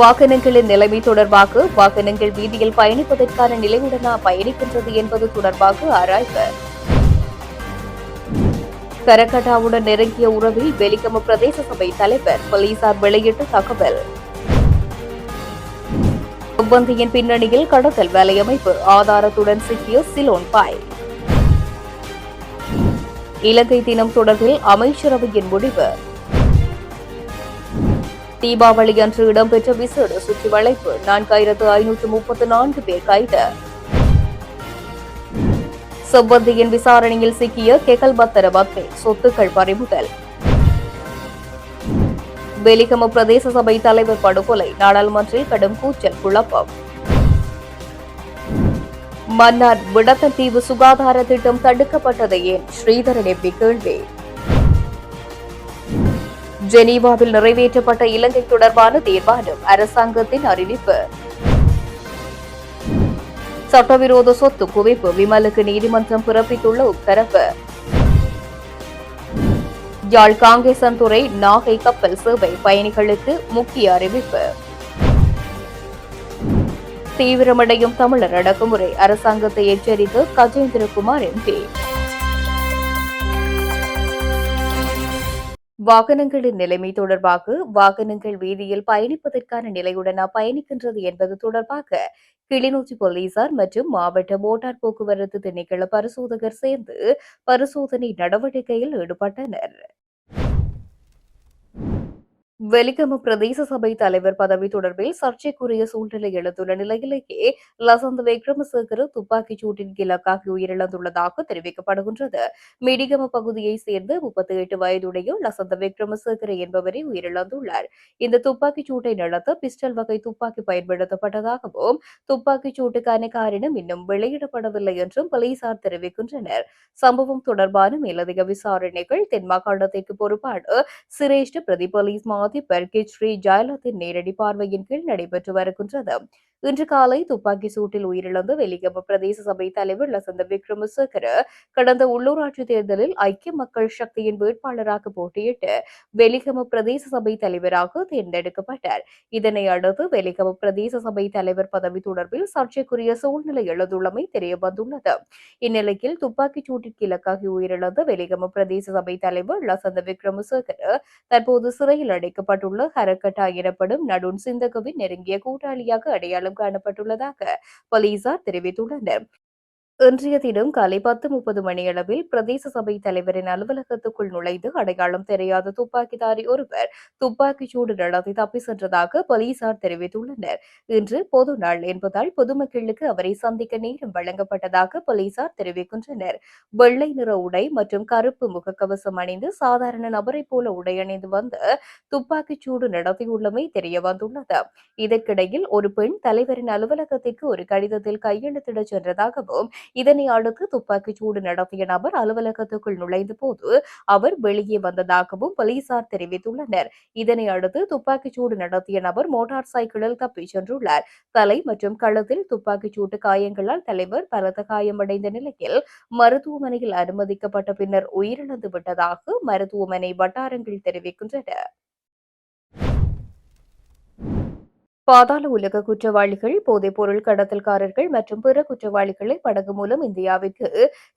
வாகனங்களின் நிலைமை தொடர்பாக வாகனங்கள் வீதியில் பயணிப்பதற்கான நிலையுடனா பயணிக்கின்றது என்பது தொடர்பாக ஆராய்வு கரகட்டாவுடன் நெருங்கிய உறவில் வெலிகம பிரதேச சபை தலைவர் போலீசார் வெளியிட்ட தகவல். ஒப்பந்தியின் பின்னணியில் கடத்தல் வேலையமைப்பு ஆதாரத்துடன் சிக்கிய சிலோன் பாய். இலங்கை தினம் தொடர்பில் அமைச்சரவையின் முடிவு. தீபாவளி அன்று இடம்பெற்ற விசேட சுற்றி வளைப்பு நான்காயிரத்து ஐநூற்று முப்பத்து நான்கு பேர் கைது. செவ்வந்தியின் விசாரணையில் சிக்கிய கெகல் பத்தர பத்ரே சொத்துக்கள் பறிமுதல். வெலிகம பிரதேச சபை தலைவர் படுகொலை நாடாளுமன்றில் கடும் கூச்சல் குழப்பம். மன்னார் விடத்தன் தீவு சுகாதார திட்டம் தடுக்கப்பட்டது ஏன் ஸ்ரீதரன் எம்பி கேள்வி. ஜெனீவாவில் நிறைவேற்றப்பட்ட இலங்கை தொடர்பான தீர்மானம் அரசாங்கத்தின் அறிவிப்பு. சட்டவிரோத சொத்து குவிப்பு விமலுக்கு நீதிமன்றம் பிறப்பித்துள்ள உத்தரவு. யாழ் காங்கேசன்துறை நாகை கப்பல் சேவை பயணிகளுக்கு முக்கிய அறிவிப்பு. தீவிரமடையும் தமிழர் அடக்குமுறை அரசாங்கத்தை எச்சரித்து கஜேந்திரகுமார் எம்பி. வாகனங்களின் நிலைமை தொடர்பாக வாகனங்கள் வீதியில் பயணிப்பதற்கான நிலையுடன் பயணிக்கின்றது என்பது தொடர்பாக கிளிநொச்சி போலீசார் மற்றும் மாவட்ட மோட்டார் போக்குவரத்து திணைக்கள பரிசோதகர் சேர்ந்து பரிசோதனை நடவடிக்கையில் ஈடுபட்டனர். வெலிகம பிரதேச சபை தலைவர் பதவி தொடர்பில் சர்ச்சைக்குரிய சூழ்நிலை எழுந்துள்ள நிலையிலேயே லசந்த விக்ரமசேகர துப்பாக்கிச் சூட்டின் இலக்காகி உயிரிழந்துள்ளதாக தெரிவிக்கப்படுகின்றது. மிடிகம பகுதியைச் சேர்ந்த முப்பத்தி எட்டு வயதுடைய லசந்த விக்ரமசேகர என்பவரை உயிரிழந்துள்ளார். இந்த துப்பாக்கிச் சூட்டை நடத்த பிஸ்டல் வகை துப்பாக்கி பயன்படுத்தப்பட்டதாகவும் துப்பாக்கிச் சூட்டுக்கான காரணம் இன்னும் வெளியிடப்படவில்லை என்றும் போலீசார் தெரிவிக்கின்றனர். சம்பவம் தொடர்பான மேலதிக விசாரணைகள் தென் மாகாணத்திற்கு பொறுப்பான சிரேஷ்ட பிரதி போலீஸ் மா அதிபர் ஸ்ரீ ஜெயலலித்தின் நேரடி பார்வையின் கீழ் நடைபெற்று வருகின்றது. இன்று காலை துப்பாக்கி சூட்டில் உயிரிழந்த வெலிகம பிரதேச சபை தலைவர் லசந்த விக்ரமசேகர கடந்த உள்ளூராட்சி தேர்தலில் ஐக்கிய மக்கள் சக்தியின் வேட்பாளராக போட்டியிட்டு வெலிகம பிரதேச சபை தலைவராக தேர்ந்தெடுக்கப்பட்டார். இதனை அடுத்து வெலிகம பிரதேச சபை தலைவர் பதவி தொடர்பில் சர்ச்சைக்குரிய சூழ்நிலை எழுந்துள்ளமை தெரியவந்துள்ளது. இந்நிலையில் துப்பாக்கிச் சூட்டிற்கு இலக்காகி உயிரிழந்த வெலிகம பிரதேச சபை தலைவர் லசந்த விக்ரமசேகர தற்போது சிறையில் அடைக்கப்பட்டுள்ள ஹரக்கட்டா எனப்படும் நடுன் சிந்தகவின் நெருங்கிய கூட்டாளியாக அடையாளம் காணப்பட்டுள்ளதாக போலீசார் தெரிவித்துள்ளனர். இன்றைய தினம் காலை பத்து முப்பது மணியளவில் பிரதேச சபை தலைவரின் அலுவலகத்துக்குள் நுழைந்து அடையாளம் தெரியாத துப்பாக்கிதாரி ஒருவர் துப்பாக்கிச்சூடு நடத்தி தப்பி சென்றதாக போலீசார் தெரிவித்துள்ளனர். இன்று பொது நாள் என்பதால் பொதுமக்களுக்கு அவரை சந்திக்க நேரம் வழங்கப்பட்டதாக போலீசார் தெரிவிக்கின்றனர். வெள்ளை நிற உடை மற்றும் கருப்பு முகக்கவசம் அணிந்து சாதாரண நபரை போல உடை அணிந்து வந்து துப்பாக்கிச்சூடு நடத்தியுள்ளமை தெரிய வந்துள்ளது இதற்கிடையில் ஒரு பெண் தலைவரின் அலுவலகத்திற்கு ஒரு கடிதத்தில் கையெழுத்திடச் சென்றதாகவும் இதனை அடுத்து துப்பாக்கிச் சூடு நடத்திய நபர் அலுவலகத்துக்குள் நுழைந்த போது அவர் வெளியே வந்ததாகவும் போலீசார் தெரிவித்துள்ளனர். இதனை அடுத்து துப்பாக்கிச் சூடு நடத்திய நபர் மோட்டார் சைக்கிளில் தப்பிச் சென்றுள்ளார். தலை மற்றும் கழுத்தில் துப்பாக்கிச் சூட்டு காயங்களால் தலைவர் பலத்த காயமடைந்த நிலையில் மருத்துவமனையில் அனுமதிக்கப்பட்ட பின்னர் உயிரிழந்து விட்டதாக மருத்துவமனை வட்டாரங்கள் தெரிவிக்கின்றன. பாதாள உலக குற்றவாளிகள் போதைப் பொருள் கடத்தல்காரர்கள் மற்றும் பிற குற்றவாளிகளை படகு மூலம் இந்தியாவிற்கு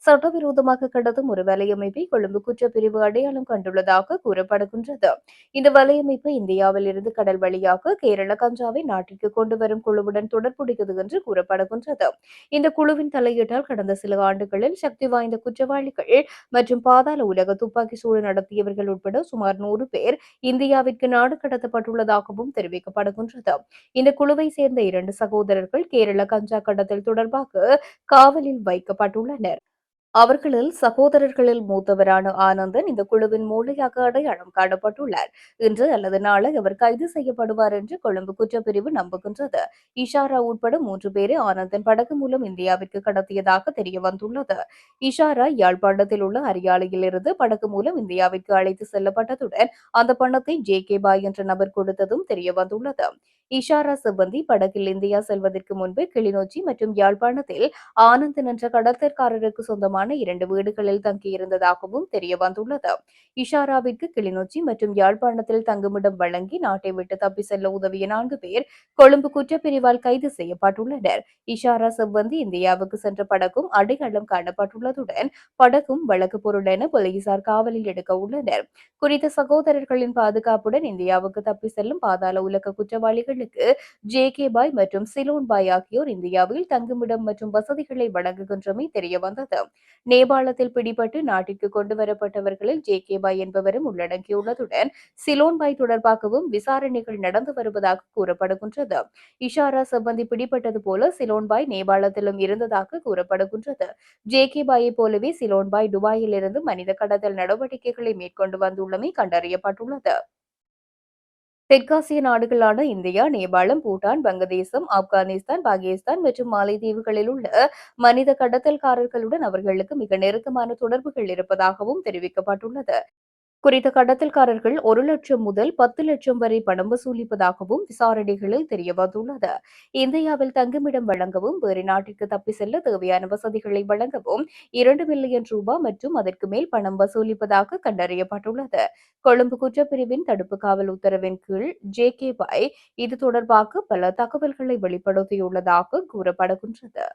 சட்டவிரோதமாக கடத்தும் ஒரு வலையமைப்பை கொழும்பு குற்றப்பிரிவு அடையாளம் கண்டுள்ளதாக கூறப்படுகின்றது. இந்த வலையமைப்பு இந்தியாவில் இருந்து கடல் வழியாக கேரள கஞ்சாவை நாட்டிற்கு கொண்டு வரும் குழுவுடன் தொடர்புடையது என்று கூறப்படுகின்றது. இந்த குழுவின் தலையீட்டால் கடந்த சில ஆண்டுகளில் சக்தி வாய்ந்த குற்றவாளிகள் மற்றும் பாதாள உலக துப்பாக்கி சூடு நடத்தியவர்கள் உட்பட சுமார் நூறு பேர் இந்தியாவிற்கு நாடு கடத்தப்பட்டுள்ளதாகவும் தெரிவிக்கப்படுகின்றது. இந்த குழுவை சேர்ந்த இரண்டு சகோதரர்கள் கேரள கஞ்சா கடத்தல் தொடர்பாக காவலில் வைக்கப்பட்டுள்ளனர். அவர்களில் சகோதரர்களில் மூத்தவரான ஆனந்தன் இந்த குழுவின் மூளையாக அடையாளம் காணப்பட்டுள்ளார். இன்று அல்லது நாளை அவர் கைது செய்யப்படுவார் என்று கொழும்பு குற்றப்பிரிவு நம்புகின்றது. இஷாரா உட்பட மூன்று பேரை ஆனந்தன் படகு மூலம் இந்தியாவிற்கு கடத்தியதாக தெரிய வந்துள்ளது. இஷாரா யாழ்ப்பாணத்தில் உள்ள அரியாலையில் இருந்து படகு மூலம் இந்தியாவிற்கு அழைத்து செல்லப்பட்டதுடன் அந்த பணத்தை ஜே கே பாய் என்ற நபர் கொடுத்ததும் தெரிய வந்துள்ளது. இஷாரா சிப்பந்தி படகில் இந்தியா செல்வதற்கு முன்பு கிளிநொச்சி மற்றும் யாழ்ப்பாணத்தில் ஆனந்த் என்ற கடத்தற்காரருக்கு சொந்தமான இரண்டு வீடுகளில் தங்கியிருந்ததாகவும் தெரிய வந்துள்ளது. இஷாராவிற்கு கிளிநொச்சி மற்றும் யாழ்ப்பாணத்தில் தங்குமிடம் வழங்கி நாட்டை விட்டு தப்பி செல்ல உதவிய நான்கு பேர் கொழும்பு குற்றப்பிரிவால் கைது செய்யப்பட்டுள்ளனர். இஷாரா சிப்பந்தி இந்தியாவுக்கு சென்ற படகும் அடையாளம் காணப்பட்டுள்ளதுடன் படகும் வழக்கு பொருள் என போலீசார் காவலில் எடுக்க உள்ளனர். குறித்த சகோதரர்களின் பாதுகாப்புடன் இந்தியாவுக்கு தப்பி செல்லும் பாதாள உலக குற்றவாளிகள் குற்றவாளிகளுக்கு ஜே கே பாய் மற்றும் சிலோன் பாய் ஆகியோர் இந்தியாவில் தங்குமிடம் மற்றும் வசதிகளை வழங்குகின்றமை தெரியவந்தது. நேபாளத்தில் பிடிபட்டு நாட்டிற்கு கொண்டு வரப்பட்டவர்களில் ஜே கே பாய் என்பவரும் உள்ளடங்கியுள்ளதுடன் சிலோன் பாய் தொடர்பாகவும் விசாரணைகள் நடந்து வருவதாக கூறப்படுகின்றது. இஷாரா சம்பந்தி பிடிபட்டது போல சிலோன்பாய் நேபாளத்திலும் இருந்ததாக கூறப்படுகின்றது. ஜே கே பாயை போலவே சிலோன்பாய் துபாயில் இருந்து மனித கடத்தல் நடவடிக்கைகளை மேற்கொண்டு வந்துள்ளமை கண்டறியப்பட்டுள்ளது. தெற்காசிய நாடுகளான இந்தியா நேபாளம் பூட்டான் வங்கதேசம் ஆப்கானிஸ்தான் பாகிஸ்தான் மற்றும் மாலைதீவுகளில் உள்ள மனித கடத்தல்காரர்களுடன் அவர்களுக்கு மிக நெருக்கமான தொடர்புகள் இருப்பதாகவும் தெரிவிக்கப்பட்டுள்ளது. குறித்த கடத்தல்காரர்கள் ஒரு லட்சம் முதல் பத்து லட்சம் வரை பணம் வசூலிப்பதாகவும் விசாரணைகளில் தெரியவந்துள்ளது. இந்தியாவில் தங்குமிடம் வழங்கவும் வேறு நாட்டிற்கு தப்பி செல்ல தேவையான வசதிகளை வழங்கவும் இரண்டு மில்லியன் ரூபாய் மற்றும் அதற்கு மேல் பணம் வசூலிப்பதாக கண்டறியப்பட்டுள்ளது. கொழும்பு குற்றப்பிரிவின் தடுப்பு காவல் உத்தரவின் கீழ் ஜே கே பாய் இது தொடர்பாக பல தகவல்களை வெளிப்படுத்தியுள்ளதாக கூறப்படுகின்றது.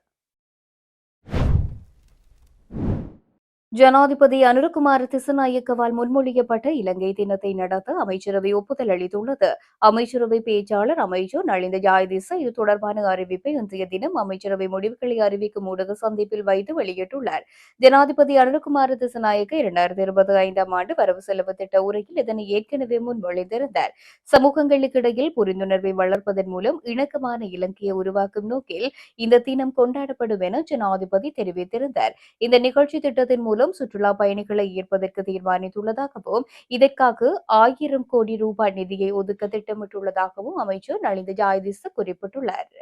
ஜனாதிபதி அனுரகுமார் திசநாயக்கவால் முன்மொழியப்பட்ட இலங்கை தினத்தை நடத்த அமைச்சரவை ஒப்புதல் அளித்துள்ளது. அமைச்சரவை பேச்சாளர் அமைச்சர் நளிந்த ஜாயதிச இது தொடர்பான அறிவிப்பை இன்றைய தினம் அமைச்சரவை முடிவுகளை அறிவிக்கும் ஊடக சந்திப்பில் வைத்து வெளியிட்டுள்ளார். ஜனாதிபதி அனுரகுமார் திசநாயக்க இரண்டாயிரத்தி இருபத்தி ஐந்தாம் ஆண்டு வரவு செலவு திட்ட உரையில் இதனை ஏற்கனவே முன்மொழிந்திருந்தார். சமூகங்களுக்கிடையில் புரிந்துணர்வை வளர்ப்பதன் மூலம் இணக்கமான இலங்கையை உருவாக்கும் நோக்கில் இந்த தினம் கொண்டாடப்படும் என ஜனாதிபதி தெரிவித்திருந்தார். இந்த நிகழ்ச்சி திட்டத்தின் மூலம் மூலம் சுற்றுலா பயணிகளை ஈர்ப்பதற்கு தீர்மானித்துள்ளதாகவும் இதற்காக ஆயிரம் கோடி ரூபாய் நிதியை ஒதுக்க திட்டமிட்டுள்ளதாகவும் அமைச்சர் நலிந்த ஜாயதிச குறிப்பிட்டுள்ளார்.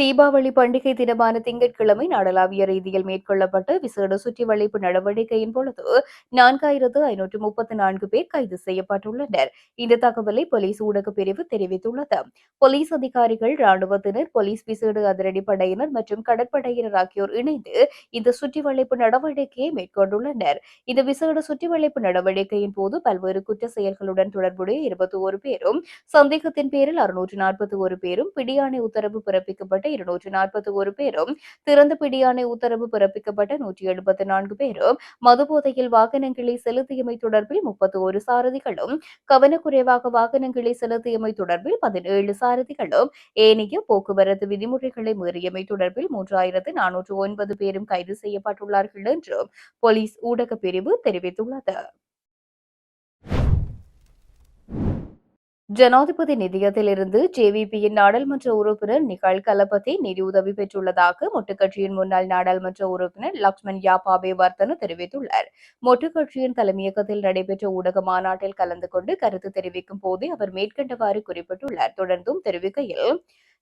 தீபாவளி பண்டிகை தினமான திங்கட்கிழமை நாடளாவிய ரீதியில் மேற்கொள்ளப்பட்ட விசேட சுற்றி வளைப்பு நடவடிக்கையின் பொழுது நான்காயிரத்து ஐநூற்று முப்பத்தி நான்கு பேர் கைது செய்யப்பட்டுள்ளனர். இந்த தகவலை போலீஸ் ஊடக பிரிவு தெரிவித்துள்ளது. போலீஸ் அதிகாரிகள் ராணுவத்தினர் போலீஸ் விசேட அதிரடி படையினர் மற்றும் கடற்படையினர் ஆகியோர் இணைந்து இந்த சுற்றி வளைப்பு நடவடிக்கையை மேற்கொண்டுள்ளனர். இந்த விசேட சுற்றி வளைப்பு நடவடிக்கையின் போது பல்வேறு குற்ற செயல்களுடன் தொடர்புடைய இருபத்தி ஒரு பேரும் சந்தேகத்தின் பேரில் அறுநூற்று நாற்பத்தி ஒரு பேரும் பிடியாணை உத்தரவு பிறப்பிக்கப்பட்ட இருநூற்று நாற்பத்தி ஒரு பேரும் திறந்த பிடியானை உத்தரவு பிறப்பிக்கப்பட்ட நூற்றி எழுபத்தி நான்கு பேரும் மதுபோதையில் வாகனங்களை செலுத்தியமை தொடர்பில் முப்பத்தி ஒரு சாரதிகளும் கவனக்குறைவாக வாகனங்களை செலுத்தியமை தொடர்பில் பதினேழு சாரதிகளும் ஏனைய போக்குவரத்து விதிமுறைகளை மீறியமை தொடர்பில் மூன்றாயிரத்து நானூற்று ஒன்பது பேரும் கைது செய்யப்பட்டுள்ளார்கள் என்றும் போலீஸ் ஊடக பிரிவு தெரிவித்துள்ளது. ஜனாதிபதி நிதியத்திலிருந்து ஜேவிபியின் நாடாளுமன்ற உறுப்பினர் நிகழ் கலபதி நிதி உதவி பெற்றுள்ளதாக மொட்டுக்கட்சியின் முன்னாள் நாடாளுமன்ற உறுப்பினர் லக்ஷ்மண் யாபாபே வர்த்தன தெரிவித்துள்ளார். மொட்டு கட்சியின் தலைமையகத்தில் நடைபெற்ற ஊடக மாநாட்டில் கலந்து கொண்டு கருத்து தெரிவிக்கும் போதே அவர் மேற்கண்டவாறு குறிப்பிட்டுள்ளார். தொடர்ந்தும் தெரிவிக்கையில்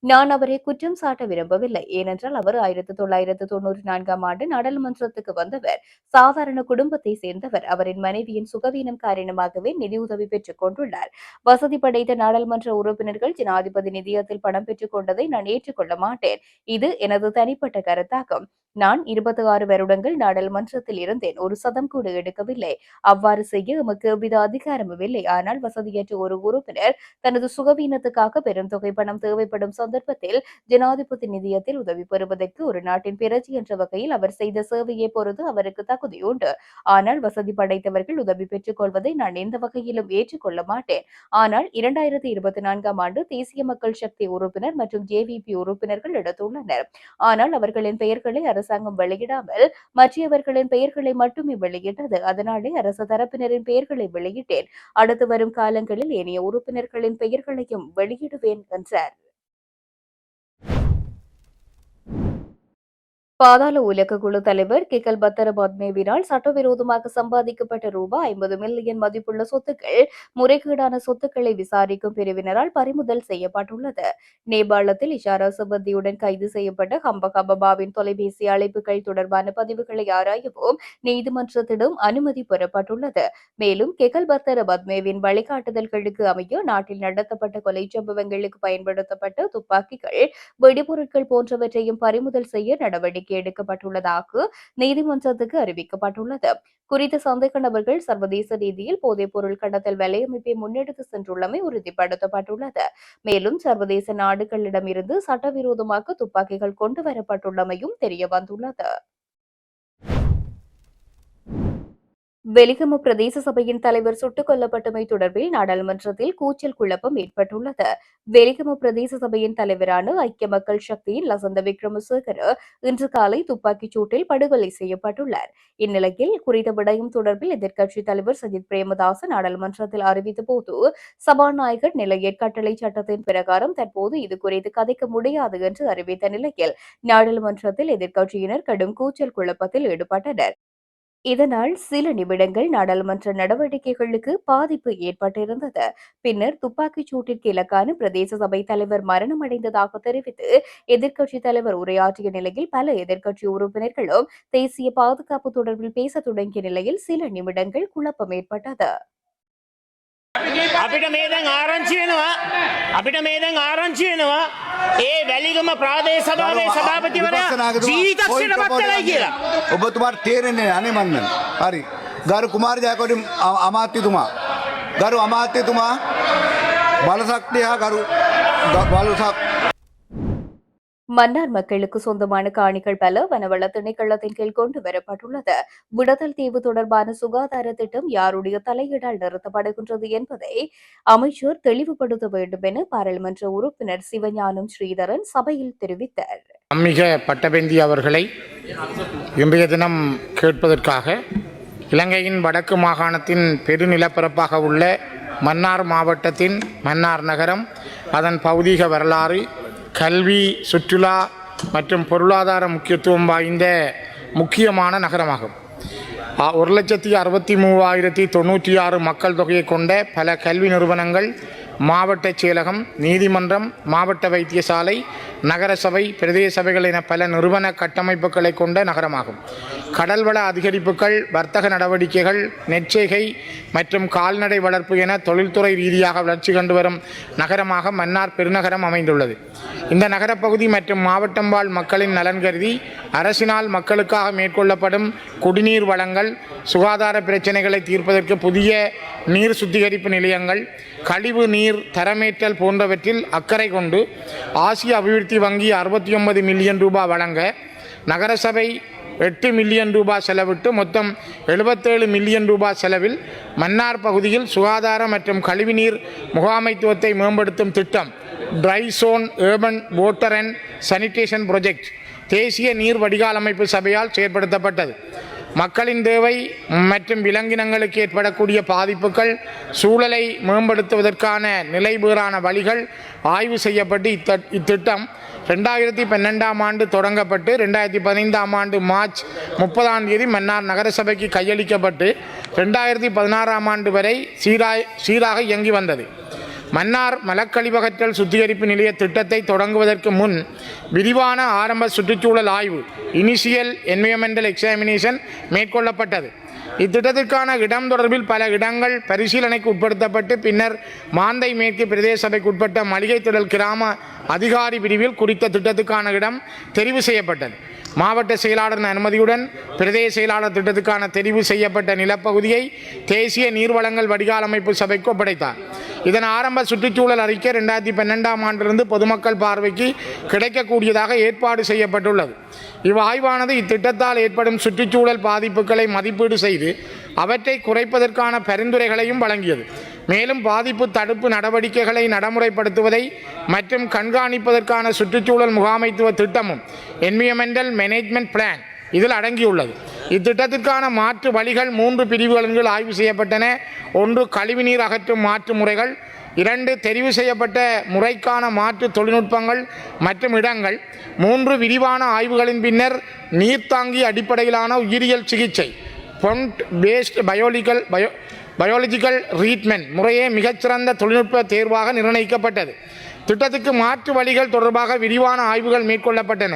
நான் அவரை குற்றம் சாட்ட விரும்பவில்லை. ஏனென்றால் அவர் ஆயிரத்தி தொள்ளாயிரத்து தொண்ணூற்றி நான்காம் ஆண்டு நாடாளுமன்றத்துக்கு வந்தவர். சாதாரண குடும்பத்தை சேர்ந்தவர். அவரின் மனைவியின் சுகவீனம் காரணமாகவே நிதியுதவி பெற்றுக் கொண்டுள்ளார். வசதி படைத்த நாடாளுமன்ற உறுப்பினர்கள் ஜனாதிபதி நிதியத்தில் பணம் பெற்றுக் கொண்டதை நான் ஏற்றுக்கொள்ள மாட்டேன். இது எனது தனிப்பட்ட கருத்தாகும். நான் இருபத்தி ஆறு வருடங்கள் நாடாளுமன்றத்தில் இருந்தேன். ஒரு சதம் கூட எடுக்கவில்லை. அவ்வாறு செய்ய எமக்கு எவ்வித அதிகாரமும் இல்லை. ஆனால் வசதியற்ற ஒரு உறுப்பினர் தனது சுகவீனத்துக்காக பெரும் தொகை பணம் தேவைப்படும் சந்தர்ப்பத்தில் ஜனாதிபதி நிதியத்தில் உதவி பெறுவதற்கு ஒரு நாட்டின் பிரஜை என்ற வகையில் அவர் செய்த சேவையை பொறுத்து அவருக்கு தகுதி உண்டு. ஆனால் வசதி படைத்தவர்கள் உதவி பெற்றுக் கொள்வதை நான் எந்த வகையிலும் ஏற்றுக்கொள்ள மாட்டேன். ஆனால் இரண்டாயிரத்தி இருபத்தி நான்காம் ஆண்டு தேசிய மக்கள் சக்தி உறுப்பினர் மற்றும் ஜேவிபி உறுப்பினர்கள் எடுத்துள்ளனர். ஆனால் அவர்களின் பெயர்களை அரசாங்கம் வெளியிடாமல் மற்றவர்களின் பெயர்களை மட்டுமே வெளியிட்டது. அதனாலே அரசு தரப்பினரின் பெயர்களை வெளியிட்டேன். அடுத்து வரும் காலங்களில் ஏனைய உறுப்பினர்களின் பெயர்களையும் வெளியிடுவேன் என்றார். பாதாள உலக குழு தலைவர் கிகல் பத்தர பத்மேவினால் சட்டவிரோதமாக சம்பாதிக்கப்பட்ட ரூபாய் ஐம்பது மில்லியன் மதிப்புள்ள சொத்துக்கள் முறைகேடான சொத்துக்களை விசாரிக்கும் பிரிவினரால் பறிமுதல் செய்யப்பட்டுள்ளது. நேபாளத்தில் இஷாரா சுபந்தியுடன் கைது செய்யப்பட்ட ஹம்பகபபாவின் தொலைபேசி அழைப்புகள் தொடர்பான பதிவுகளை ஆராயவும் நீதிமன்றத்திடம் அனுமதி பெறப்பட்டுள்ளது. மேலும் கெகல் பத்தர பத்மேவின் வழிகாட்டுதல்களுக்கு அமைய நாட்டில் நடத்தப்பட்ட கொலை சம்பவங்களுக்கு பயன்படுத்தப்பட்ட துப்பாக்கிகள் வெடிபொருட்கள் போன்றவற்றையும் பறிமுதல் செய்ய நடவடிக்கை எடுக்கப்பட்டுள்ளதாக நீதிமன்றத்துக்கு அறிவிக்கப்பட்டுள்ளது. குறித்த சந்தேக நபர்கள் சர்வதேச ரீதியில் போதைப் பொருள் கடத்தல் வலையமைப்பை முன்னெடுத்து சென்றுள்ளமை உறுதிப்படுத்தப்பட்டுள்ளது. மேலும் சர்வதேச நாடுகளிடமிருந்து சட்டவிரோதமாக துப்பாக்கிகள் கொண்டு வரப்பட்டுள்ளமையும் தெரியவந்துள்ளது. வெலிகம பிரதேச சபையின் தலைவர் சுட்டுக் கொல்லப்பட்டமை தொடர்பில் நாடாளுமன்றத்தில் கூச்சல் குழப்பம் ஏற்பட்டுள்ளது. வெலிகம பிரதேச சபையின் தலைவரான ஐக்கிய மக்கள் சக்தியின் லசந்த விக்ரமசேகர இன்று காலை துப்பாக்கிச் சூட்டில் படுகொலை செய்யப்பட்டுள்ளார். இந்நிலையில் குறித்த விடயம் தொடர்பில் எதிர்க்கட்சித் தலைவர் சஜித் பிரேமதாச நாடாளுமன்றத்தில் அறிவித்த போது சபாநாயகர் நிலையற் கட்டளை சட்டத்தின் பிரகாரம் தற்போது இது குறித்து கதைக்க முடியாது என்று அறிவித்த நிலையில் நாடாளுமன்றத்தில் எதிர்க்கட்சியினர் கடும் கூச்சல் குழப்பத்தில் ஈடுபட்டனர். இதனால் சில நிமிடங்கள் நாடாளுமன்ற நடவடிக்கைகளுக்கு பாதிப்பு ஏற்பட்டிருந்தது பின்னர் துப்பாக்கிச் சூட்டிற்கு இலக்கான பிரதேச சபை தலைவர் மரணமடைந்ததாக தெரிவித்து எதிர்க்கட்சித் தலைவர் உரையாற்றிய நிலையில் பல எதிர்க்கட்சி உறுப்பினர்களும் தேசிய பாதுகாப்பு தொடர்பில் பேசத் தொடங்கிய நிலையில் சில நிமிடங்கள் குழப்பம் ஏற்பட்டது අපිට මේ දැන් ආරංචි වෙනවා අපිට මේ දැන් ආරංචි වෙනවා ඒ වැලිගම ප්‍රාදේශ සභාවේ සභාපතිවරයා ජීවිතක්ෂයට පත් වෙලයි කියලා. ඔබතුමාට තේරෙන්නේ අනේ මන්නන. හරි. ගරු කුමාර ජයකොඩි අමාත්‍යතුමා. ගරු අමාත්‍යතුමා බලසක්තිය හා ගරු බලසක් மன்னார் மக்களுக்கு சொந்தமான காணிகள் பல வனவள திணைக்களத்தின் கீழ் கொண்டு வரப்பட்டுள்ளது. விடுதல் தீவு தொடர்பான சுகாதார திட்டம் யாருடைய தலையீடால் நிறுத்தப்படுகின்றது என்பதை அமைச்சர் தெளிவுபடுத்த வேண்டும் என பாராளுமன்ற உறுப்பினர் சிவஞானம் ஸ்ரீதரன் சபையில் தெரிவித்தார். அம்மிக பட்டபெந்தி அவர்களை இன்றைய தினம் கேட்பதற்காக இலங்கையின் வடக்கு மாகாணத்தின் பெருநிலப்பரப்பாக உள்ள மன்னார் மாவட்டத்தின் மன்னார் நகரம் அதன் பௌதீக வரலாறு கல்வி சுற்றுலா மற்றும் பொருளாதார முக்கியத்துவம் வாய்ந்த முக்கியமான நகரமாகும். ஒரு லட்சத்தி அறுபத்தி மூவாயிரத்தி தொண்ணூற்றி ஆறு மக்கள் தொகையை கொண்ட பல கல்வி நிறுவனங்கள் மாவட்ட செயலகம் நீதிமன்றம் மாவட்ட வைத்தியசாலை நகரசபை பிரதேச சபைகள் என பல நிறுவன கட்டமைப்புகளை கொண்ட நகரமாகும். கடல்வள அதிகரிப்புகள் வர்த்தக நடவடிக்கைகள் நெற்செய்கை மற்றும் கால்நடை வளர்ப்பு என தொழில்துறை ரீதியாக வளர்ச்சி கண்டு வரும் நகரமாக மன்னார் பெருநகரம் அமைந்துள்ளது. இந்த நகரப்பகுதி மற்றும் மாவட்டம் வாழ் மக்களின் நலன் கருதி அரசினால் மக்களுக்காக மேற்கொள்ளப்படும் குடிநீர் வளங்கள் சுகாதார பிரச்சினைகளை தீர்ப்பதற்கு புதிய நீர் சுத்திகரிப்பு நிலையங்கள் கழிவு நீர் தரமேற்றல் போன்றவற்றில் அக்கறை கொண்டு ஆசிய அபிவிருத்தி வங்கி அறுபத்தி ஒன்பது மில்லியன் ரூபாய் வழங்க நகரசபை எட்டு மில்லியன் ரூபாய் செலவிட்டு மொத்தம் எழுபத்தேழு மில்லியன் ரூபாய் செலவில் மன்னார் பகுதியில் சுகாதார மற்றும் கழிவுநீர் முகாமைத்துவத்தை மேம்படுத்தும் திட்டம் dry zone urban water and sanitation project தேசிய நீர் வடிகால் அமைப்பு சபையால் செயற்படுத்தப்பட்டது. மக்களின் தேவை மற்றும் விலங்கினங்களுக்கு ஏற்படக்கூடிய பாதிப்புகள் சூழலை மேம்படுத்துவதற்கான நிலைபேறான வழிகள் ஆய்வு செய்யப்பட்டு இத்த இத்திட்டம் ரெண்டாயிரத்தி பன்னெண்டாம் ஆண்டு தொடங்கப்பட்டு ரெண்டாயிரத்தி பதினைந்தாம் ஆண்டு மார்ச் முப்பதாம் தேதி மன்னார் நகரசபைக்கு கையளிக்கப்பட்டு ரெண்டாயிரத்தி பதினாறாம் ஆண்டு வரை சீராய் சீராக இயங்கி வந்தது. மன்னார் மலக்கழிவகற்றல் சுத்திகரிப்பு நிலைய திட்டத்தை தொடங்குவதற்கு முன் விரிவான ஆரம்ப சுற்றுச்சூழல் ஆய்வு இனிஷியல் என்வியமெண்டல் எக்ஸாமினேஷன் மேற்கொள்ளப்பட்டது. இத்திட்டத்திற்கான இடம் தொடர்பில் பல இடங்கள் பரிசீலனைக்கு உட்படுத்தப்பட்டு பின்னர் மாந்தை மேற்கு பிரதேச சபைக்கு உட்பட்ட மளிகை திடல் கிராம அதிகாரி பிரிவில் குறித்த திட்டத்துக்கான இடம் தெரிவு செய்யப்பட்டது. மாவட்ட செயலாளரின் அனுமதியுடன் பிரதேச செயலாளர் திட்டத்துக்கான தெரிவு செய்யப்பட்ட நிலப்பகுதியை தேசிய நீர்வளங்கள் வடிகால் அமைப்பு சபைக்கு ஒப்படைத்தார். இதன் ஆரம்ப சுற்றுச்சூழல் அறிக்கை ரெண்டாயிரத்தி பன்னெண்டாம் ஆண்டிலிருந்து பொதுமக்கள் பார்வைக்கு கிடைக்கக்கூடியதாக ஏற்பாடு செய்யப்பட்டுள்ளது. இவ்வாய்வானது இத்திட்டத்தால் ஏற்படும் சுற்றுச்சூழல் பாதிப்புகளை மதிப்பீடு செய்து அவற்றை குறைப்பதற்கான பரிந்துரைகளையும் வழங்கியது. மேலும் பாதிப்பு தடுப்பு நடவடிக்கைகளை நடைமுறைப்படுத்துவதை மற்றும் கண்காணிப்பதற்கான சுற்றுச்சூழல் முகாமைத்துவ திட்டமும் என்வியமெண்டல் மேனேஜ்மெண்ட் பிளான் இதில் அடங்கியுள்ளது. இத்திட்டத்திற்கான மாற்று வழிகள் மூன்று பிரிவுகளின் கீழ் ஆய்வு செய்யப்பட்டன. ஒன்று கழிவுநீர் அகற்றும் மாற்று முறைகள் இரண்டு தெரிவு செய்யப்பட்ட முறைக்கான மாற்று தொழில்நுட்பங்கள் மற்றும் இடங்கள் மூன்று விரிவான ஆய்வுகளின் பின்னர் நீர்த்தாங்கி அடிப்படையிலான உயிரியல் சிகிச்சை pond based biological bio biological treatment முறையே மிகச்சிறந்த தொழில்நுட்ப தேர்வாக நிர்ணயிக்கப்பட்டது. திட்டத்துக்கு மாற்று வழிகள் தொடர்பாக விரிவான ஆய்வுகள் மேற்கொள்ளப்பட்டன.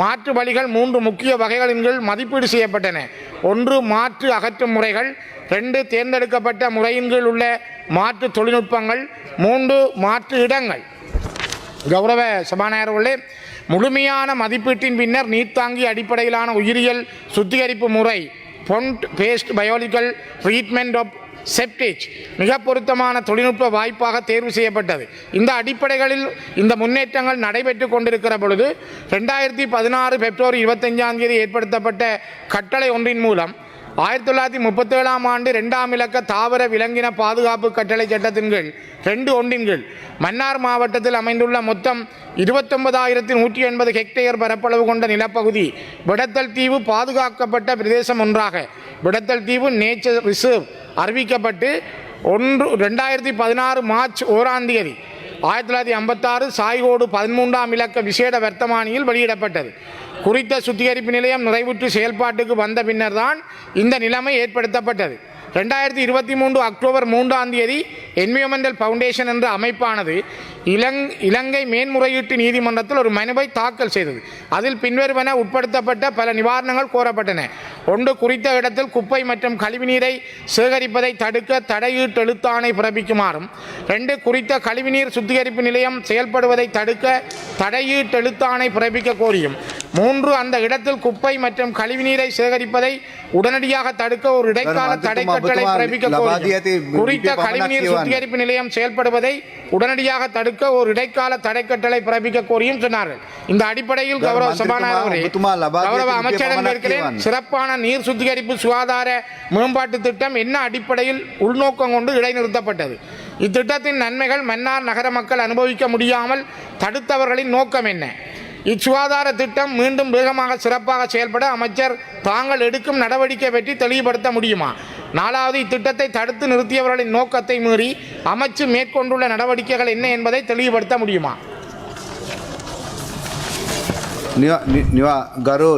மாற்று வழிகள் மூன்று முக்கிய வகைகளின் கீழ் மதிப்பீடு செய்யப்பட்டன. ஒன்று மாற்று அகற்றும் முறைகள் ரெண்டு தேர்ந்தெடுக்கப்பட்ட முறையின் கீழ் உள்ள மாற்று தொழில்நுட்பங்கள் மூன்று மாற்று இடங்கள். கௌரவ சபாநாயகர் உள்ளே முழுமையான மதிப்பீட்டின் பின்னர் நீர்த்தாங்கி அடிப்படையிலான உயிரியல் சுத்திகரிப்பு முறை pond based biological treatment of septage மிக பொருத்தமான தொழில்நுட்ப வாய்ப்பாக தேர்வு செய்யப்பட்டது. இந்த அடிப்படைகளில் இந்த முன்னேற்றங்கள் நடைபெற்று கொண்டிருக்கிற பொழுது ரெண்டாயிரத்தி பதினாறு பிப்ரவரி இருபத்தஞ்சாம் தேதி ஏற்படுத்தப்பட்ட கட்டளை ஒன்றின் மூலம் ஆயிரத்தி தொள்ளாயிரத்தி முப்பத்தேழாம் ஆண்டு ரெண்டாம் இலக்க தாவர விலங்கின பாதுகாப்பு கட்டளை சட்டத்தின் கீழ் ரெண்டு ஒன்றின் கீழ் மன்னார் மாவட்டத்தில் அமைந்துள்ள மொத்தம் இருபத்தொன்பதாயிரத்தி நூற்றி எண்பது ஹெக்டேயர் பரப்பளவு கொண்ட நிலப்பகுதி விடத்தல் தீவு பாதுகாக்கப்பட்ட பிரதேசம் ஒன்றாக விடத்தல் தீவு நேச்சர் ரிசர்வ் அறிவிக்கப்பட்டு ஒன்று ரெண்டாயிரத்தி பதினாறு மார்ச் ஓராம் தேதி ஆயிரத்தி தொள்ளாயிரத்தி ஐம்பத்தாறு சாய்கோடு பதிமூன்றாம் இலக்க விசேட வர்த்தமானியில் வெளியிடப்பட்டது. குறித்த சுத்திகரிப்பு நிலையம் நிறைவுற்று செயல்பாட்டுக்கு வந்த பின்னர் தான் இந்த நிலைமை ஏற்படுத்தப்பட்டது. ரெண்டாயிரத்தி இருபத்தி மூன்று அக்டோபர் மூன்றாம் தேதி என்வியோமெண்டல் ஃபவுண்டேஷன் என்ற அமைப்பானது இலங் இலங்கை மேன்முறையீட்டு நீதிமன்றத்தில் ஒரு மனுவை தாக்கல் செய்தது. அதில் பின்வருவன உட்படுத்தப்பட்ட பல நிவாரணங்கள் கோரப்பட்டன. ஒன்று குறித்த இடத்தில் குப்பை மற்றும் கழிவுநீரை சேகரிப்பதை தடுக்க தடையீட்டு எழுத்தாணை பிறப்பிக்குமாறும் ரெண்டு குறித்த கழிவுநீர் சுத்திகரிப்பு நிலையம் செயல்படுவதை தடுக்க தடையீட்டு எழுத்தாணை பிறப்பிக்க கோரியும் மூன்று அந்த இடத்தில் குப்பை மற்றும் கழிவுநீரை சேகரிப்பதை உடனடியாக தடுக்க ஒரு இடைக்கால தடை கட்டளை பிறப்பிக்க குறித்த கழிவுநீர் சுத்திகரிப்பு நிலையம் செயல்படுவதை உடனடியாக தடுக்க ஒரு இடைக்கால தடை கட்டளை பிறப்பிக்க கோரியும் சொன்னார்கள். இந்த அடிப்படையில் கௌரவ சபாநாயகரே கௌரவ அமைச்சரிடம் இருக்கிறேன் சிறப்பான நீர் சுத்திகரிப்பு சுகாதார மேம்பாட்டு திட்டம் என்ன அடிப்படையில் உள்நோக்கம் கொண்டு இடைநிறுத்தப்பட்டது? இத்திட்டத்தின் நன்மைகள் மன்னார் நகர மக்கள் அனுபவிக்க முடியாமல் தடுத்தவர்களின் நோக்கம் என்ன? இச்சுகாதார திட்டம் மீண்டும் வேகமாக சிறப்பாக செயல்பட அமைச்சர் தாங்கள் எடுக்கும் நடவடிக்கை பற்றி தெளிவுபடுத்த முடியுமா? நாலாவது இத்திட்டத்தை தடுத்து நிறுத்தியவர்களின் நோக்கத்தை மீறி அமைச்சு மேற்கொண்டுள்ள நடவடிக்கைகள் என்ன என்பதை தெளிவுபடுத்த முடியுமா? நிவா நிவா கரு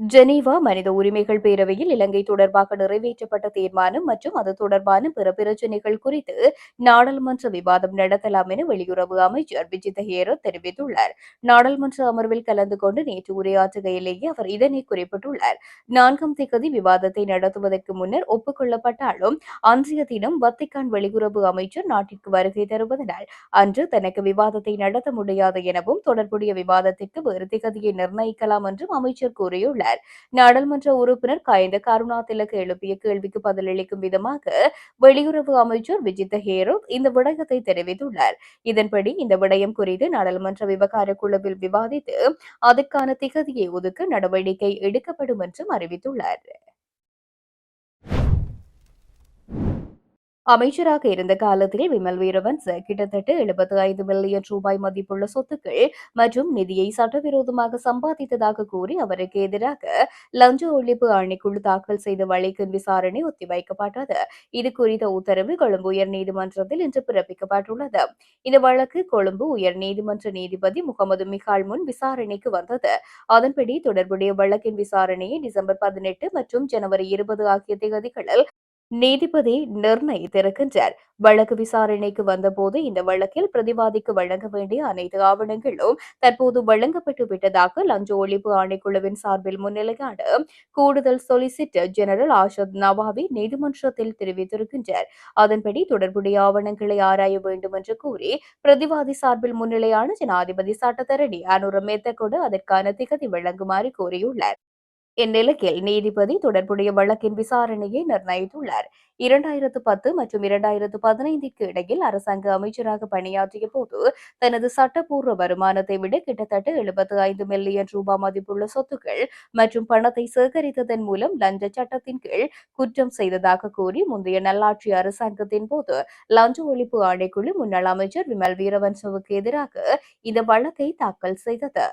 ஜெனீவா மனித உரிமைகள் பேரவையில் இலங்கை தொடர்பாக நிறைவேற்றப்பட்ட தீர்மானம் மற்றும் அது தொடர்பான பிற பிரச்சினைகள் குறித்து நாடாளுமன்ற விவாதம் நடத்தலாம் என வெளியுறவு அமைச்சர் விஜித் ஹேரோ தெரிவித்துள்ளார். நாடாளுமன்ற அமர்வில் கலந்து கொண்டு நேற்று உரையாற்றுகையிலேயே அவர் இதனை குறிப்பிட்டுள்ளார். நான்காம் திகதி விவாதத்தை நடத்துவதற்கு முன்னர் ஒப்புக்கொள்ளப்பட்டாலும் அன்றைய தினம் வத்திக்கான் வெளியுறவு அமைச்சர் நாட்டிற்கு வருகை தருவதனால் அன்று தனக்கு விவாதத்தை நடத்த முடியாது எனவும் தொடர்புடைய விவாதத்திற்கு வேறு திகதியை நிர்ணயிக்கலாம் என்றும் அமைச்சர் கூறியுள்ளார். நாடாளுமன்ற உறுப்பினர் கயந்த கருணா எழுப்பிய கேள்விக்கு பதிலளிக்கும் விதமாக வெளியுறவு அமைச்சர் விஜித் ஹேரோ இந்த விடயத்தை தெரிவித்துள்ளார். இதன்படி இந்த விடயம் குறித்து நாடாளுமன்ற விவகார குழுவில் விவாதித்து அதற்கான திகதியை ஒதுக்க நடவடிக்கை எடுக்கப்படும் என்றும் அறிவித்துள்ளார். அமைச்சராக இருந்த காலத்தில் விமல் வீரவன்ஸ் கிட்டத்தட்ட எழுபத்தி ஐந்து மில்லியன் ரூபாய் மதிப்புள்ள சொத்துக்கள் மற்றும் நிதியை சட்டவிரோதமாக சம்பாதித்ததாக கூறி அவருக்கு எதிராக லஞ்ச ஒழிப்பு ஆணைக்குழு தாக்கல் செய்த வழக்கின் விசாரணை ஒத்திவைக்கப்பட்டது. இது குறித்த உத்தரவு கொழும்பு உயர் நீதிமன்றத்தில் இன்று பிறப்பிக்கப்பட்டுள்ளது. இந்த வழக்கு கொழும்பு உயர் நீதிமன்ற நீதிபதி முகமது மிகால் முன் விசாரணைக்கு வந்தது. அதன்படி தொடர்புடைய வழக்கின் விசாரணையை டிசம்பர் பதினெட்டு மற்றும் ஜனவரி இருபது ஆகிய தேதிகளில் நீதிபதி நிர்ணயித்திருக்கின்றார். வழக்கு விசாரணைக்கு வந்தபோது இந்த வழக்கில் பிரதிவாதிக்கு வழங்க வேண்டிய அனைத்து ஆவணங்களும் தற்போது வழங்கப்பட்டு விட்டதாக லஞ்ச ஒழிப்பு ஆணைக்குழுவின் சார்பில் முன்னிலையான கூடுதல் சொலிசிட்டர் ஜெனரல் ஆஷத் நவாவி நீதிமன்றத்தில் தெரிவித்திருக்கின்றார். அதன்படி தொடர்புடைய ஆவணங்களை ஆராய வேண்டும் என்று கூறி பிரதிவாதி சார்பில் முன்னிலையான ஜனாதிபதி சட்டத்தரணி அனுர மேத்தகொடு அதற்கான திகதி வழங்குமாறு கோரியுள்ளார். இந்நிலையில் நீதிபதி தொடர்புடைய வழக்கின் விசாரணையை நிர்ணயித்துள்ளார். இரண்டாயிரத்து பத்து மற்றும் இரண்டாயிரத்து பதினைந்திற்கு இடையில் அரசாங்க அமைச்சராக பணியாற்றிய போது தனது சட்டப்பூர்வ வருமானத்தை விட கிட்டத்தட்ட எழுபத்து ஐந்து மில்லியன் ரூபாய் மதிப்புள்ள சொத்துக்கள் மற்றும் பணத்தை சேகரித்ததன் மூலம் லஞ்ச சட்டத்தின் கீழ் குற்றம் செய்ததாக கூறி முந்தைய நல்லாட்சி அரசாங்கத்தின் போது லஞ்ச ஒழிப்பு ஆணைக்குழு முன்னாள் அமைச்சர் விமல் வீரவன்சவுக்கு எதிராக இந்த வழக்கை தாக்கல் செய்தது.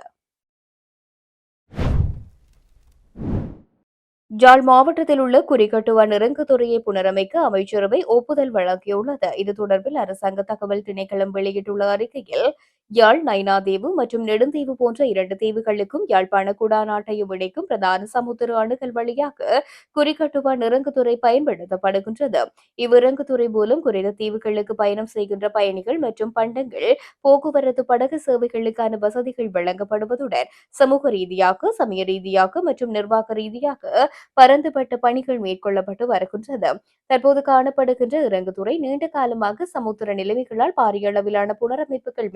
யாழ் மாவட்டத்தில் உள்ள குறிக்கட்டுவ நிறங்குதுறையை புனரமைக்க அமைச்சரவை ஒப்புதல் வழங்கியுள்ளது. இது தொடர்பில் அரசாங்க தகவல் திணைக்களம் வெளியிட்டுள்ள அறிக்கையில் யாழ் நைனாதேவு மற்றும் நெடுந்தீவு போன்ற இரண்டு தீவுகளுக்கும் யாழ்ப்பாண குடாநாட்டையும் இணைக்கும் பிரதான சமுத்திர அணுகல் வழியாக குறிக்கட்டுவ நிறங்குதுறை பயன்படுத்தப்படுகின்றது. இவ்விறங்குத்துறை மூலம் குறித்த தீவுகளுக்கு பயணம் செய்கின்ற பயணிகள் மற்றும் பண்டங்கள் போக்குவரத்து படகு சேவைகளுக்கான வசதிகள் வழங்கப்படுவதுடன் சமூக ரீதியாக சமய ரீதியாக மற்றும் நிர்வாக ரீதியாக பரந்துபட்ட பணிகள் மேற்கொள்ளப்பட்டு வருகின்றது. தற்போது காணப்படுகின்ற இறங்குத்துறை நீண்ட காலமாக சமுத்திர நிலைமைகளால் பாரிய அளவிலான புனரமைப்புகள்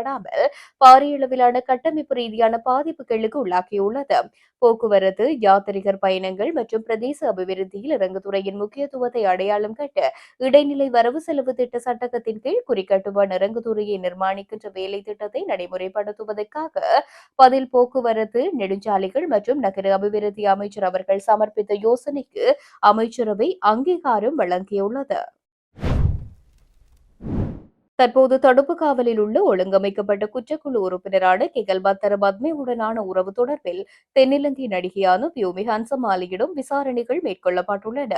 மேற்கொள்ளப்படாமல் பாரிய அளவிலான கட்டமைப்பு ரீதியான பாதிப்புகளுக்கு உள்ளாக்கியுள்ளது போக்குவரத்து யாத்திரிகர் பயணங்கள் மற்றும் பிரதேச அபிவிருத்தியில் இறங்குதுறையின் முக்கியத்துவத்தை அடையாளம் கட்ட இடைநிலை வரவு செலவு திட்ட சட்டகத்தின் கீழ் குறிக்கட்டுவான் இறங்குதுறையை நிர்மாணிக்கின்ற வேலை திட்டத்தை நடைமுறைப்படுத்துவதற்காக பதில் போக்குவரத்து நெடுஞ்சாலைகள் மற்றும் நகர அபிவிருத்தி அமைச்சர் அவர்கள் சமர்ப்பித்த யோசனைக்கு அமைச்சரவை அங்கீகாரம் வழங்கியுள்ளது. தற்போது தடுப்பு காவலில் உள்ள ஒழுங்கமைக்கப்பட்ட குற்றக்குழு உறுப்பினரான கெகல் பத்தர உறவு தொடர்பில் தென்னிலங்கை நடிகையான பியூமி ஹன்சமாலியிடம் விசாரணைகள் மேற்கொள்ளப்பட்டுள்ளன.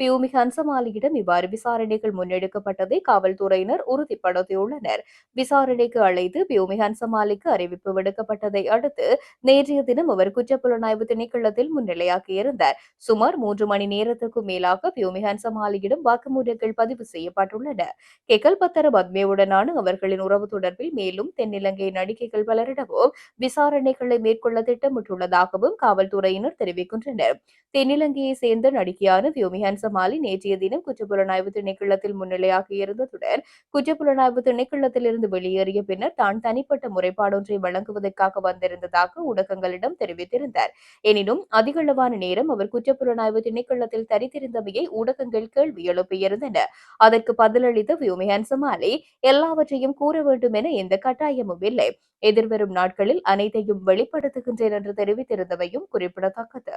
பியூமி ஹன்சமாலியிடம் இவ்வாறு விசாரணைகள் முன்னெடுக்கப்பட்டதை காவல்துறையினர் உறுதிப்படுத்தியுள்ளனர். விசாரணைக்கு அழைத்து பியூமி ஹன்சமாலிக்கு அறிவிப்பு விடுக்கப்பட்டதை அடுத்து நேற்றைய தினம் அவர் குற்றப்புலனாய்வு திணைக்களத்தில் முன்னிலையாகியிருந்தார். சுமார் மூன்று மணி நேரத்துக்கும் மேலாக பியூமி ஹன்சமாலியிடம் வாக்குமூலங்கள் பதிவு செய்யப்பட்டுள்ளன. கெகல் பத்தர பத்மேவுடனான அவர்களின் உறவு தொடர்பில் மேலும் தென்னிலங்கை நடிகைகள் பலரிடமும் விசாரணைகளை மேற்கொள்ள திட்டமிட்டுள்ளதாகவும் காவல்துறையினர் தெரிவிக்கின்றனர். தென்னிலங்கையை சேர்ந்த நடிகையான வியோமி ஹன்சமாலி நேற்றைய தினம் குற்றப்புலனாய்வு திணைக்களத்தில் முன்னிலையாக இருந்ததுடன் குற்றப்புலனாய்வு திணைக்களத்திலிருந்து வெளியேறிய பின்னர் தான் தனிப்பட்ட முறைப்பாடொன்றை வழங்குவதற்காக வந்திருந்ததாக ஊடகங்களிடம் தெரிவித்திருந்தார். எனினும் அதிகளவான நேரம் அவர் குற்றப்புலனாய்வு திணைக்களத்தில் தரித்திருந்தமையை ஊடகங்கள் கேள்வி எழுப்பியிருந்தன. அதற்கு பதிலளித்த வியோமி ஹன்சமாலி எல்லாவற்றையும் கூற வேண்டும் என எந்த கட்டாயமும் இல்லை. எதிர்வரும் நாட்களில் அனைத்தையும் வெளிப்படுத்துகின்றேன் என்று தெரிவித்திருந்தமையும் குறிப்பிடத்தக்கது.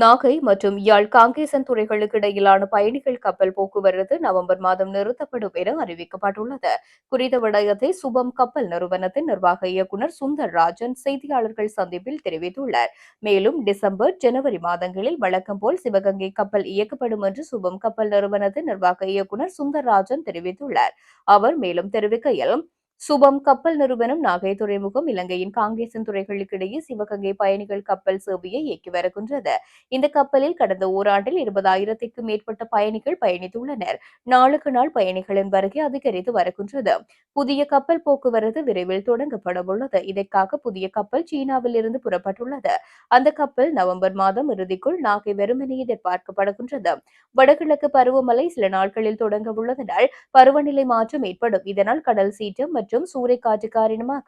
நாகை மற்றும் யாழ் காங்கேசன் துறைகளுக்கு இடையிலான பயணிகள் கப்பல் போக்குவரத்து நவம்பர் மாதம் நிறுத்தப்படும் என அறிவிக்கப்பட்டுள்ளது. குறித்த விடயத்தை சுபம் கப்பல் நிறுவனத்தின் நிர்வாக இயக்குநர் சுந்தர் ராஜன் செய்தியாளர்கள் சந்திப்பில் தெரிவித்துள்ளார். மேலும் டிசம்பர் ஜனவரி மாதங்களில் வழக்கம் போல் சிவகங்கை கப்பல் இயக்கப்படும் என்று சுபம் கப்பல் நிறுவனத்தின் நிர்வாக இயக்குநர் சுந்தர்ராஜன் தெரிவித்துள்ளார். அவர் மேலும் தெரிவிக்கையில் சுபம் கப்பல் நிறுவனம் நாகை துறைமுகம் இலங்கையின் காங்கேசன் துறைகளுக்கிடையே சிவகங்கை பயணிகள் கப்பல் சேவையை இயக்கி வருகின்றது. இந்த கப்பலில் கடந்த ஓராண்டில் இருபதாயிரத்திற்கும் மேற்பட்ட பயணிகள் பயணித்துள்ளனர். நாளுக்கு நாள் பயணிகளின் வருகை அதிகரித்து வருகின்றது. புதிய கப்பல் போக்குவரத்து விரைவில் தொடங்கப்பட உள்ளது. இதற்காக புதிய கப்பல் சீனாவில் இருந்து புறப்பட்டுள்ளது. அந்த கப்பல் நவம்பர் மாதம் இறுதிக்குள் நாகை வெறுமனே எதிர்பார்க்கப்படுகின்றது. வடகிழக்கு பருவமழை சில நாட்களில் தொடங்க உள்ளதனால் பருவநிலை மாற்றம் ஏற்படும். இதனால் கடல் சீற்றம் மற்றும் சூறைக்காற்று காரணமாக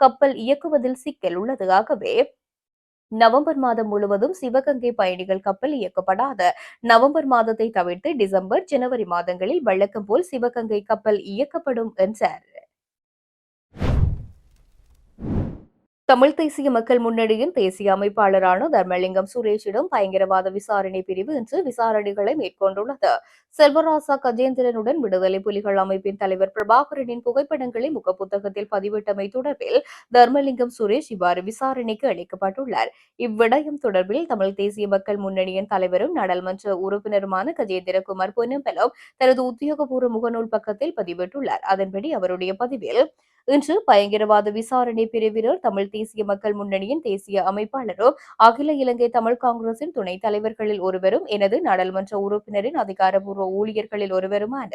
கப்பல் இயக்குவதில் சிக்கல் உள்ளது. ஆகவே நவம்பர் மாதம் முழுவதும் சிவகங்கை பயணிகள் கப்பல் இயக்கப்படாத நவம்பர் மாதத்தை தவிர்த்து டிசம்பர் ஜனவரி மாதங்களில் வழக்கம் போல் சிவகங்கை கப்பல் இயக்கப்படும் என்றார். தமிழ் தேசிய மக்கள் முன்னணியின் தேசிய அமைப்பாளரான தர்மலிங்கம் சுரேஷிடம் பயங்கரவாத விசாரணை பிரிவு இன்று விசாரணைகளை மேற்கொண்டுள்ளது. செல்வராசா கஜேந்திரனுடன் விடுதலை புலிகள் அமைப்பின் தலைவர் பிரபாகரனின் புகைப்படங்களை முகப்புத்தகத்தில் பதிவிட்டமை தொடர்பில் தர்மலிங்கம் சுரேஷ் இவ்வாறு விசாரணைக்கு அளிக்கப்பட்டுள்ளார். இவ்விடயம் தொடர்பில் தமிழ் தேசிய மக்கள் முன்னணியின் தலைவரும் நாடாளுமன்ற உறுப்பினருமான கஜேந்திரகுமார் பொன்னம்பலம் தனது உத்தியோகபூர்வ முகநூல் பக்கத்தில் பதிவிட்டுள்ளார். அதன்படி அவருடைய பதிவில் இன்று பயங்கரவாத விசாரணை பிரிவினர் தமிழ் தேசிய மக்கள் முன்னணியின் தேசிய அமைப்பாளரும் அகில இலங்கை தமிழ் காங்கிரசின் துணைத் தலைவர்களில் ஒருவரும் எனது நாடாளுமன்ற உறுப்பினரின் அதிகாரப்பூர்வ ஊழியர்களில் ஒருவருமான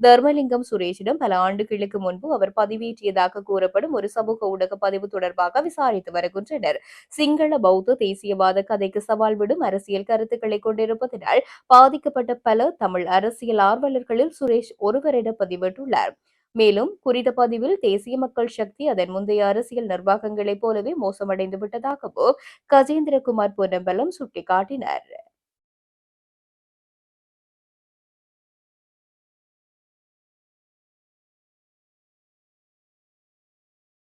தர்மலிங்கம் சுரேஷிடம் பல ஆண்டுகளுக்கு முன்பு அவர் பதிவேற்றியதாக கூறப்படும் ஒரு சமூக ஊடக பதிவு தொடர்பாக விசாரித்து வருகின்றனர். சிங்கள பௌத்த தேசியவாத கதைக்கு சவால் விடும் அரசியல் கருத்துக்களை கொண்டிருப்பதனால் பாதிக்கப்பட்ட பல தமிழ் அரசியல் ஆர்வலர்களில் சுரேஷ் ஒருவர் என பதிவிட்டுள்ளார். மேலும் குறித்த பதிவில் தேசிய மக்கள் சக்தி அதன் முந்தைய அரசியல் நிர்வாகங்களைப் போலவே மோசமடைந்து விட்டதாகவும் கஜேந்திரகுமார் பொன்னம்பலம் சுட்டிக்காட்டினார்.